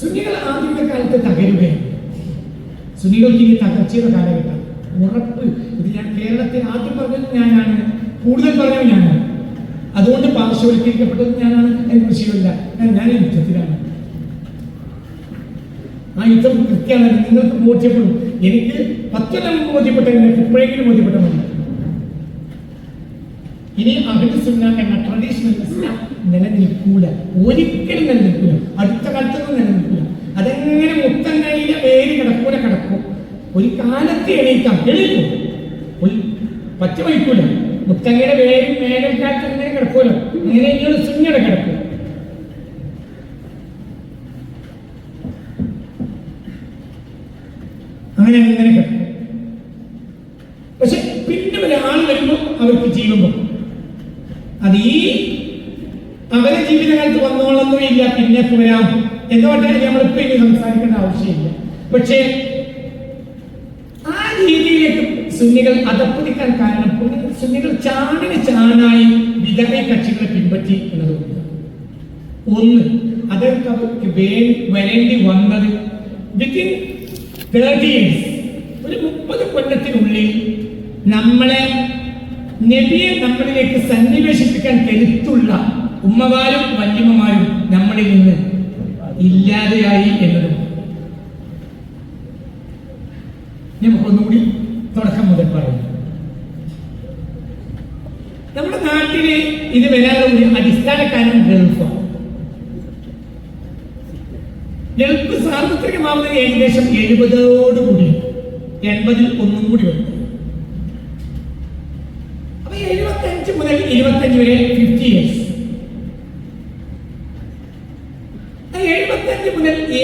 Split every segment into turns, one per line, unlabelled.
സുന്നികൾ ആദ്യത്തെ കാലത്ത് തകരുകയാണ് സുന്നികൾക്ക് ഇനി തകർച്ചയുടെ കാലഘട്ടം. ഉറപ്പ്. ഇത് ഞാൻ കേരളത്തിൽ ആദ്യം പറഞ്ഞത് ഞാനാണ്. കൂടുതൽ പറഞ്ഞത് ഞാനാണ്. അതുകൊണ്ട് പാർശ്വവൽക്കരിക്കപ്പെട്ടത് ഞാനാണ്. എനിക്ക് വിഷയമില്ല ഞാൻ യുദ്ധത്തിലാണ്. ആ യുദ്ധം കൃത്യമാണ്. നിങ്ങൾക്ക് ബോധ്യപ്പെടും. എനിക്ക് പത്തൊല്ലം ബോധ്യപ്പെട്ട നിങ്ങൾക്ക് ഇപ്പോഴെങ്കിലും ബോധ്യപ്പെട്ട മതി. ഇനി അഹിന്ദു സുന്ന എന്ന ട്രഡീഷണൽ ഇസ്ലാം നിലനിൽക്കൂല. ഒരിക്കലും നിലനിൽക്കൂല. അടുത്ത കാലത്തൊന്നും നിലനിൽക്കൂല. അതെങ്ങനെ മുത്തങ്ങയിലെ വേര് കിടക്കൂല കിടക്കും. ഒരു കാലത്ത് എണീക്കാം. എണീക്കും. പച്ച വഹിക്കൂല മുത്തങ്ങയുടെ വേരും വേനൽക്കാലത്ത് എങ്ങനെ കിടക്കൂല. അങ്ങനെ ഇങ്ങനെ സുന്നയുടെ കിടക്കും അങ്ങനെ അങ്ങനെ കിടക്കും പക്ഷെ പിന്നെ ഒരാൾ വരുമ്പോൾ അവർക്ക് ജീവൻ പോകും അത് ഈ അവരെ ജീവിതകാലത്ത് പിന്നെ വരാം എന്ന് പറഞ്ഞാൽ നമ്മളിപ്പോ ഇനി സംസാരിക്കേണ്ട ആവശ്യമില്ല? പക്ഷേ ആ രീതിയിലേക്ക് സുന്നികൾ അതപ്പതിക്കാൻ കാരണം സുന്നികൾ ചാണിന് ചാണായി വിതരണ കക്ഷികളെ പിൻപറ്റി എന്നതുകൊണ്ട്. ഒന്ന് അതൊക്കെ അവർക്ക് വരേണ്ടി വന്നത് വിത്തിൻ തേർട്ടി ഇയേഴ്സ് ഒരു മുപ്പത് കൊല്ലത്തിനുള്ളിൽ നമ്മളെ നബിയെ നമ്മളിലേക്ക് സന്നിവേശിപ്പിക്കാൻ കരുത്തുള്ള ഉമ്മമാരും വല്യമ്മമാരും നമ്മളിൽ നിന്ന് ഇല്ലാതെയായി എന്നതും. നമുക്കൊന്നുകൂടി തുടക്കം മുതൽ പറയാം. നമ്മുടെ നാട്ടിൽ ഇത് വരാനുള്ള ഒരു അടിസ്ഥാന ഗൾഫാണ് ഗൾഫ് സാർവത്രികമാവുന്നത് ഏകദേശം എഴുപതോടുകൂടി എൺപതിൽ ഒന്നും കൂടി വരും അപ്പൊ എഴുപത്തി അഞ്ച് മുതൽ ഇരുപത്തി അഞ്ച് വരെ ഫിഫ്റ്റി ഇയേഴ്സ്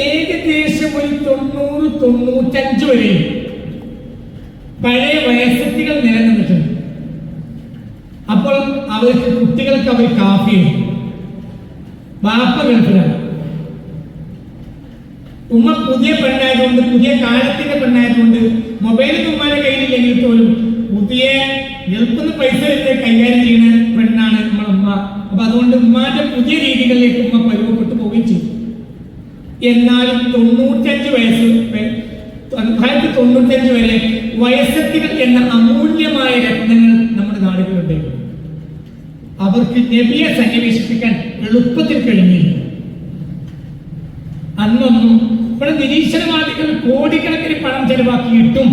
ഏകദേശം ഒരു തൊണ്ണൂറ് തൊണ്ണൂറ്റഞ്ച് വരെയും പഴയ വയസ്സത്തികൾ നിലനിന്നിട്ടുണ്ട്. അപ്പോൾ അവർക്ക് കുട്ടികൾക്ക് അവർ കാഫി വാപ്പ ഗൾഫിലാണ്. ഉമ്മ പുതിയ പെണ്ണായതുകൊണ്ട് പുതിയ കാലത്തിന്റെ പെണ്ണായതുകൊണ്ട് മൊബൈൽ ഉമ്മയുടെ കയ്യിലില്ലെങ്കിൽ പോലും പുതിയ എളുപ്പുന്ന പൈസ എടുത്ത് കൈകാര്യം ചെയ്യുന്ന പെണ്ണാണ് നമ്മളെ ഉമ്മ. അപ്പൊ അതുകൊണ്ട് ഉമ്മാന്റെ പുതിയ രീതികളിലേക്ക് ഉമ്മ പരുവപ്പെട്ടു പോവുകയും ചെയ്തു. എന്നാലും തൊണ്ണൂറ്റഞ്ച് വയസ്സ് തൊള്ളായിരത്തി തൊണ്ണൂറ്റഞ്ച് വരെ വയസ്സത്തികൾ എന്ന അമൂല്യമായ രത്നങ്ങൾ നമ്മുടെ നാടുകളുണ്ട് അവർക്ക് നബിയെ സന്നിവേശിപ്പിക്കാൻ എളുപ്പത്തിൽ കഴിഞ്ഞില്ല. അന്നൊന്നും ഇവിടെ നിരീശ്വരവാദികൾ കോടിക്കണക്കിന് പണം ചെലവാക്കിയിട്ടും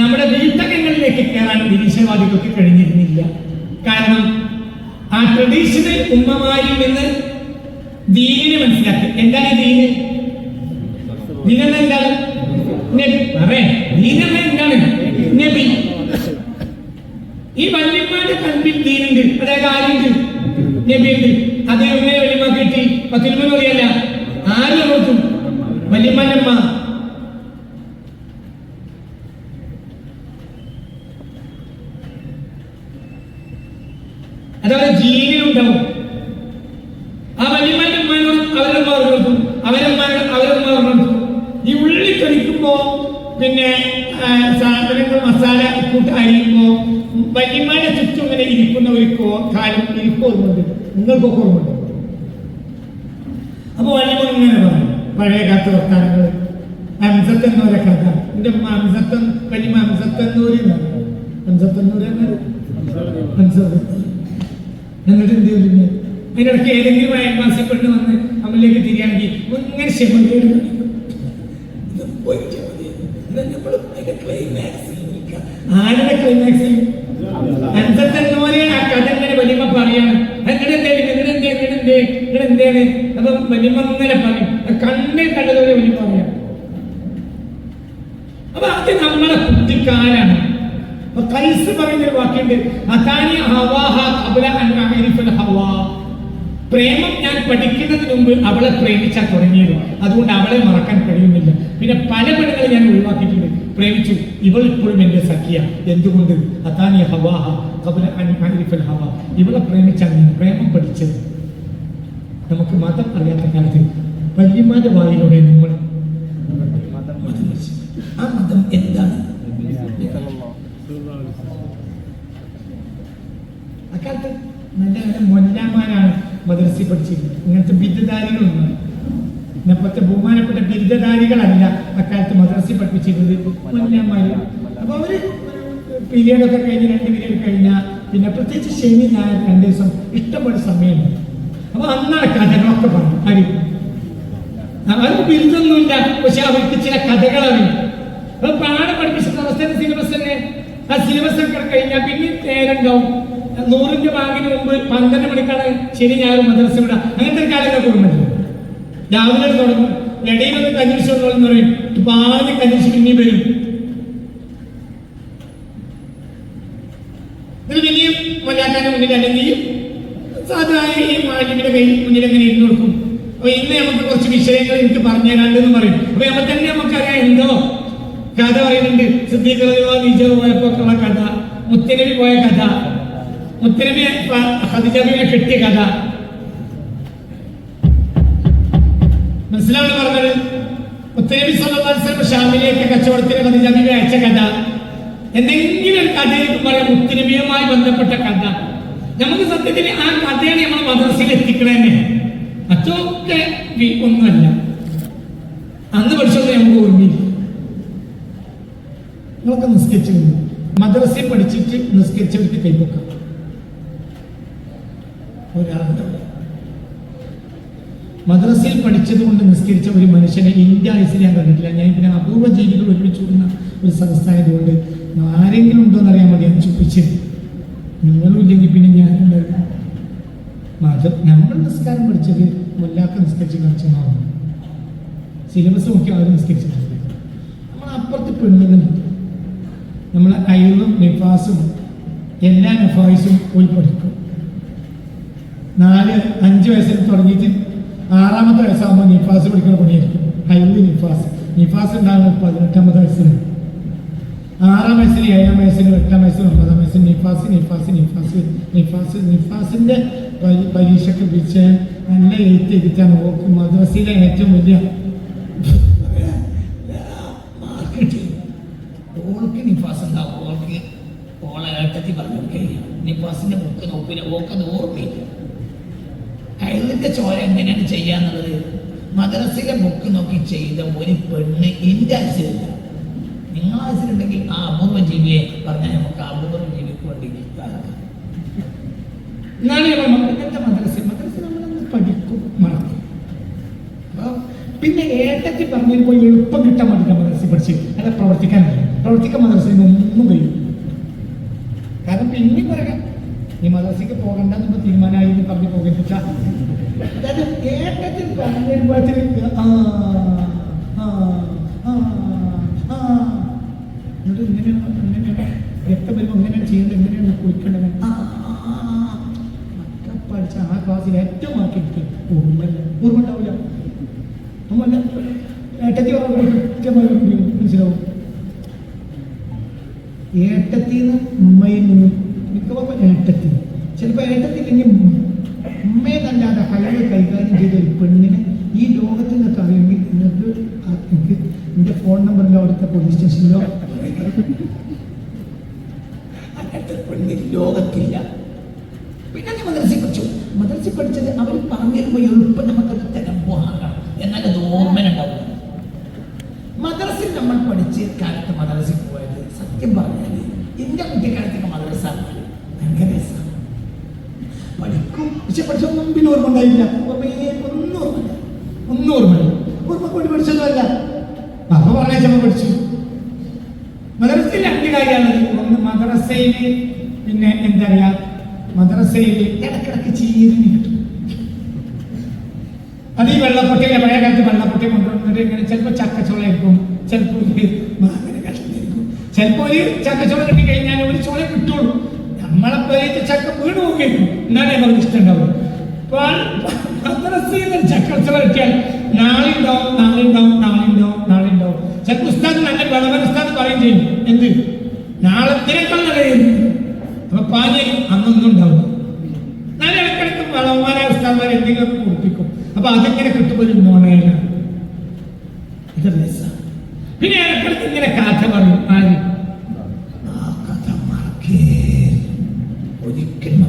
നമ്മുടെ വീട്ടകങ്ങളിലേക്ക് കയറാൻ നിരീശ്വരവാദികൾക്ക് കഴിഞ്ഞിരുന്നില്ല. കാരണം ആ ട്രഡീഷണൽ ഉമ്മമാരിൽ നിന്ന് ദീനിനെ മനസ്സിലാക്കി. എന്താണ് ദീന്? ദീനെന്ന എന്താണ് നബി ഈ വല്യമ്മാന്റെ കൽവിൽ ദീനുണ്ട്. അതായത് ആരുണ്ട് നബിയുണ്ട് അത് എങ്ങനെ വല്യമ്മ കിട്ടി പത്തിരുമ അറിയല്ല ആര് നോക്കും വല്യമ്മനമ്മ അതവരെ ജീവനുണ്ടാവും ആ വല്യമ്മന്റെ ഉമ്മയോട് മാർഗം കൊടുക്കും അവരമ്മ അവരമ്മ കൊടുക്കും ഈ ഉള്ളി കളിക്കുമ്പോ പിന്നെ ആ, സാധനങ്ങൾ മസാല കൂട്ട് അരിയുമ്പോ വല്യമ്മയുടെ ചുറ്റും ഇങ്ങനെ ഇരിക്കുന്ന ഒരു കാലം ഇരിപ്പ് ഓർമ്മയുണ്ട് നിങ്ങൾക്കൊക്കെ ഓർമ്മയുണ്ട്? അപ്പൊ വല്യമ്മ ഇങ്ങനെ പറയും. പഴയ കാത്ത വർത്താനങ്ങൾ. അംസത്തെന്നൂരെ കഥ. എന്റെ അംസത്തൻ വലിയ എന്നാൽ ഹംസത്ത് എന്നിട്ട് എന്ത് ചെയ്യും? അതിനിടയ്ക്ക് ഏതെങ്കിലും അയൽവാസിപ്പെട്ട് വന്ന് അമ്മയിലേക്ക് തിരിയാണെങ്കിൽ ഇങ്ങനെ ക്ഷമതയോട് ആരുടെ ക്ലൈമാക്സ് അൻസത്തെന്നോരെ ആ കഥ ഇങ്ങനെ വലിയമ്മ പറയാണ്. എങ്ങനെന്തേ എങ്ങനെന്തേ ഇങ്ങനെ എന്തേന്ന്? അപ്പൊ വലിയമ്മ ഇങ്ങനെ പറയും. കണ്ണേ കണ്ടതുപോലെ വലിയമ്മ പറയാം അപ്പൊ അത് നമ്മളെ കുട്ടിക്കാരാണ്. കൈസ് പറയുന്ന ഒരു വാക്കുണ്ട് അതാനി ഹവാ. പ്രേമം ഞാൻ പഠിക്കുന്നതിന് മുമ്പ് അവളെ പ്രേമിച്ചാൽ തുടങ്ങിയത് അതുകൊണ്ട് അവളെ മറക്കാൻ കഴിയുന്നില്ല. പിന്നെ പല പെണ്ണുങ്ങളെ ഞാൻ ഒഴിവാക്കിയിട്ടുണ്ട്. പ്രേമിച്ചു. ഇവൾ ഇപ്പോഴും എന്റെ സഖിയ. എന്തുകൊണ്ട്? അതാനി ഹവാഹ. ഖബല അൻ അഅരിഫൽ ഹവാ. ഇവളെ പ്രേമിച്ചാൽ ഞാൻ പ്രേമം പഠിച്ചത്. നമുക്ക് മതം അറിയാത്ത കാലത്ത് വല്യമാരുടെ വായിലൂടെ നമ്മൾ. ആ മതം എന്താണ്? അക്കാലത്ത് നല്ല നല്ല മൊല്ലാമാരാണ് മദ്രസയിൽ പഠിച്ചിരുന്നത്. ഇങ്ങനത്തെ ബിദ്ധാരികളൊന്നും ഇന്നത്തെ ബഹുമാനപ്പെട്ട ബിരുദധാരികളല്ല അക്കാലത്ത് മദ്രസി പഠിപ്പിച്ചിരുന്നത് മല്ലന്മാര് അപ്പൊ അവർ പീരീഡ് ഒക്കെ കഴിഞ്ഞ് രണ്ട് പീരിയഡ് കഴിഞ്ഞ പിന്നെ പ്രത്യേകിച്ച് ശനി ഞായർ രണ്ട് ദിവസം ഇഷ്ടപ്പെട്ട സമയമുണ്ട്. അപ്പൊ അന്നാണ് കഥകളൊക്കെ പറഞ്ഞു അരി അവർക്ക് ബിരുദൊന്നുമില്ല പക്ഷെ അവർക്ക് ചില കഥകൾ അപ്പൊ പാഠം പഠിപ്പിച്ച അവസ്ഥയുടെ സിലബസ് തന്നെ ആ സിലബസ് ഒക്കെ കഴിഞ്ഞാൽ പിന്നെ നേരണ്ടാവും. നൂറിന്റെ ബാങ്കിന് മുമ്പ് പന്ത്രണ്ട് മണിക്കാണ് ശനി ഞായർ മദ്രസ വിടാം അങ്ങനത്തെ ഒരു കാലം കുടുംബത്തിൽ രാവിലെ തുടങ്ങും. ഇടയിൽ ഒന്ന് എന്ന് പറയും ഇപ്പൊ ആദ്യം കഞ്ഞിരിച്ച് പിന്നെ വരും. ഇത് പിന്നെയും മൊല്ലാക്കാന്റെ മുന്നിൽ അല്ലെങ്കിൽ സാധാരണ ഈ കയ്യിൽ മുന്നിൽ എങ്ങനെ ഇരുന്ന് കൊടുക്കും? അപ്പൊ ഇന്ന് നമുക്ക് കുറച്ച് വിഷയങ്ങൾ എനിക്ക് പറഞ്ഞു തരാണ്ടെന്ന് പറയും. അപ്പൊ നമ്മൾ തന്നെ നമുക്കറിയാം എന്തോ കഥ പറയുന്നുണ്ട്. സിദ്ദീഖ് വിജയ പോയപ്പോ ഉള്ള കഥ മുത്തനബി പോയ കഥ മുത്തനബി ഹദിജബിനെ കെട്ടിയ കഥ. മനസ്സിലാണ് പറഞ്ഞത് മുത്തനബി സ്വന്തം ഷാമിലേക്ക് കച്ചവടത്തിന് ഹദിജബിനെ അയച്ച കഥ. എന്തെങ്കിലും ഒരു കഥയിലേക്ക് പറയാം മുത്തനബിയുമായി ബന്ധപ്പെട്ട കഥ. നമുക്ക് സത്യത്തിൽ ആ കഥയാണ് നമ്മൾ മദ്രസയിൽ എത്തിക്കണേ മറ്റൊക്കെ ഒന്നുമല്ല. അന്ന് പഠിച്ചത് നമുക്ക് ഓർമ്മയില്ല നിസ്കരിച്ചു മദ്രസയിൽ പഠിച്ചിട്ട് നിസ്കരിച്ചെടുത്ത് കൈപ്പൊക്കാം ഒരാളുണ്ടാവില്ല മദ്രസയിൽ പഠിച്ചത് കൊണ്ട് നിസ്കരിച്ച ഒരു മനുഷ്യനെ ഇന്ത്യ ഐസിൽ ഞാൻ കണ്ടിട്ടില്ല. ഞാൻ പിന്നെ അപൂർവ ജീവികൾ ഒരുമിച്ച് കൂടുന്ന ഒരു കൊണ്ട് ആരെങ്കിലും ഉണ്ടോ എന്ന് അറിയാൻ വേണ്ടി ഞാൻ ചോദിച്ചത് നിങ്ങളും ഇല്ലെങ്കിൽ പിന്നെ ഞാൻ മതം നമ്മൾ നിസ്കാരം പഠിച്ചത് മുല്ലാക്ക നിസ്കരിച്ച് കാണിച്ചെന്നാണ് സിലബസ് നോക്കി അവർ നിസ്കരിച്ചിട്ടുണ്ട് നമ്മൾ അപ്പുറത്ത് പെണ്ണുങ്ങൾ നമ്മൾ അയലും നിഫാസും എല്ലാ നഫായിസും പോയി പഠിക്കും നാല് അഞ്ച് വയസ്സിൽ തുടങ്ങിയിട്ട് ആറാമത്തെ വയസ്സാകുമ്പോൾ നിഫാസ് പഠിക്കുന്ന പണിയായിരിക്കും. ഹൈലി നിഫാസ്. നിഫാസ് ഉണ്ടാകുന്നത് പതിനെട്ടാമത്തെ വയസ്സിന്? ആറാം വയസ്സിന് ഏഴാം വയസ്സിന് എട്ടാം വയസ്സിന് ഒമ്പതാം വയസ്സിന് നിഫാസ് നിഫാസ് നിഫാസ് നിഫാസ് നിഫാസിന്റെ പരി- പരീക്ഷയ്ക്ക് വിജയം നല്ല എഴുത്ത് എഴുത്താണ്. ഓക്ക് മദ്രസയിലെ ഏറ്റവും വലിയ ഓൾക്ക് നിഫാസ് ഉണ്ടാവും. ഓൾക്ക് ഓളെ ഏട്ടത്തി പറഞ്ഞു നിഫാസിന്റെ ബുക്ക് നോക്കില്ല ഓക്കത് ഓർമ്മയില്ല. കയ്യിലിന്റെ ചോര എങ്ങനെയാണ് ചെയ്യാന്നുള്ളത്? മദ്രസയിലെ ബുക്ക് നോക്കി ചെയ്ത ഒരു പെണ്ണ് എന്റെ ആവശ്യമില്ല. നിങ്ങൾ ആവശ്യമുണ്ടെങ്കിൽ ആ അപൂർവ ജീവിയെ പറഞ്ഞാൽ നമുക്ക് അപൂർവ ജീവിക്ക് വേണ്ടി നമ്മൾ മദ്രസ? മദ്രസ പഠിക്കും മറക്കും. അപ്പോൾ പിന്നെ ഏട്ടത്തി പറഞ്ഞതിൽ പോയി എളുപ്പം കിട്ടാൻ വേണ്ടി മദ്രസ പഠിച്ച് അല്ല പ്രവർത്തിക്കാനല്ല പ്രവർത്തിക്കാൻ മദ്രസയിൽ ഒന്നും കഴിയും കാരണം പിന്നെ പറയാം ഈ മദ്രസയ്ക്ക് പോകണ്ടെന്ന് തീരുമാനമായി എന്ന് പറഞ്ഞ് ഏട്ടത്തിൽ വരുമ്പോഴത്തേക്ക് ആ ആ ആ ആ എന്നിട്ട് ഇങ്ങനെയാണ് ഇങ്ങനെയാണ് രക്തം വരുമ്പോൾ ഇങ്ങനെയാണ് ചെയ്യേണ്ടത് എങ്ങനെയാണ് കുളിക്കേണ്ടത് ആ. പഠിച്ച ക്ലാസ്സിൽ ഏറ്റവും ആക്കി ഓർമ്മ ഉണ്ടാവില്ല ഒന്നുമല്ല ഏട്ടത്തി പറഞ്ഞ കൃത്യമായി മനസ്സിലാവും ഏട്ടത്തിന്ന് ഉമ്മയിൽ നിന്നും മിക്കവാറും ഏട്ടത്തി ചിലപ്പോൾ ഏട്ടത്തി ഇല്ലെങ്കിൽ ഉമ്മയെന്നല്ലാതെ ഹൈവേ കൈകാര്യം ചെയ്ത ഒരു പെണ്ണിനെ ഈ ലോകത്തിൽ നിന്നൊക്കെ അറിയുമെങ്കിൽ നിങ്ങൾക്ക് ആ എനിക്ക് എന്റെ ഫോൺ നമ്പറിലോ അവിടുത്തെ പോലീസ് സ്റ്റേഷനിലോ? അങ്ങനത്തെ ലോകത്തില്ല. പിന്നെ മദ്രസയിൽ പഠിച്ചു? മദ്രസയിൽ പഠിച്ചത് അവർ പറഞ്ഞു എളുപ്പം നമുക്കത് തരംബോഹാകണം എന്നാൽ അത് മദ്രസിൽ നമ്മൾ പഠിച്ച കാലത്ത് മദ്രസയിൽ പോയത് സത്യം പറഞ്ഞാൽ എന്റെ കുട്ടിക്കാലത്തൊക്കെ മദ്രസ പഠിക്കും. പക്ഷെ പഠിച്ചൊന്നും മുമ്പിൽ ഓർമ്മ ഉണ്ടായില്ല. ഒന്നും ഓർമ്മയില്ല. ഒന്നും ഓർമ്മ കൊണ്ട് പഠിച്ചതുമല്ല. അപ്പൊ പറഞ്ഞ പഠിച്ചു. മദ്രസയിൽ രണ്ട് കാര്യമാണ് ഒന്ന് മദ്രസയിൽ പിന്നെ എന്താ പറയാ മദ്രസയിൽ ഇടക്കിടക്ക് ചീരിന് കിട്ടും. അത് ഈ വെള്ളപ്പൊട്ടിയിലെ പഴയ കാലത്ത് വെള്ളപ്പൊട്ടി കൊണ്ടുവന്നിട്ട് ഇങ്ങനെ ചിലപ്പോൾ ചക്കച്ചോളായിരിക്കും ചിലപ്പോൾ കഷ്ണമായിരിക്കും ചിലപ്പോൾ ഒരു ചക്കച്ചോള കിട്ടി കഴിഞ്ഞാൽ ഒരു ചോള കിട്ടുള്ളൂ. നമ്മളെ പേര് ചക്ക വീണ് പോകുകയും എന്നാലേ നമുക്ക് ഇഷ്ടമുണ്ടാവും മദ്രസയിൽ നിന്ന് ചക്കച്ചോള കിട്ടിയാൽ ഉണ്ടാവും നാളെ ഉണ്ടാവും നാളെ ഉണ്ടാവും നാളെ ഉണ്ടാവും ചിലപ്പോൾ ഉസ്താദ് നല്ല വിളവൻ ഉസ്താദ് എന്ത്? നാളെ നാളത്തിനേക്കാൾ നല്ലത് അപ്പൊ പാഞ്ഞ അന്നൊന്നും ഉണ്ടാവും നല്ല ഇടക്കിടക്ക് വളവന്മാരെ എന്തെങ്കിലും കുടിപ്പിക്കും. അപ്പൊ അതിങ്ങനെ കിട്ടുമ്പോൾ ഒരു ഇത്. പിന്നെ ഇടക്കിടക്ക് ഇങ്ങനെ കഥ പറയും. ആര്? ആ കഥ മറക്കേ. ഒരിക്കലും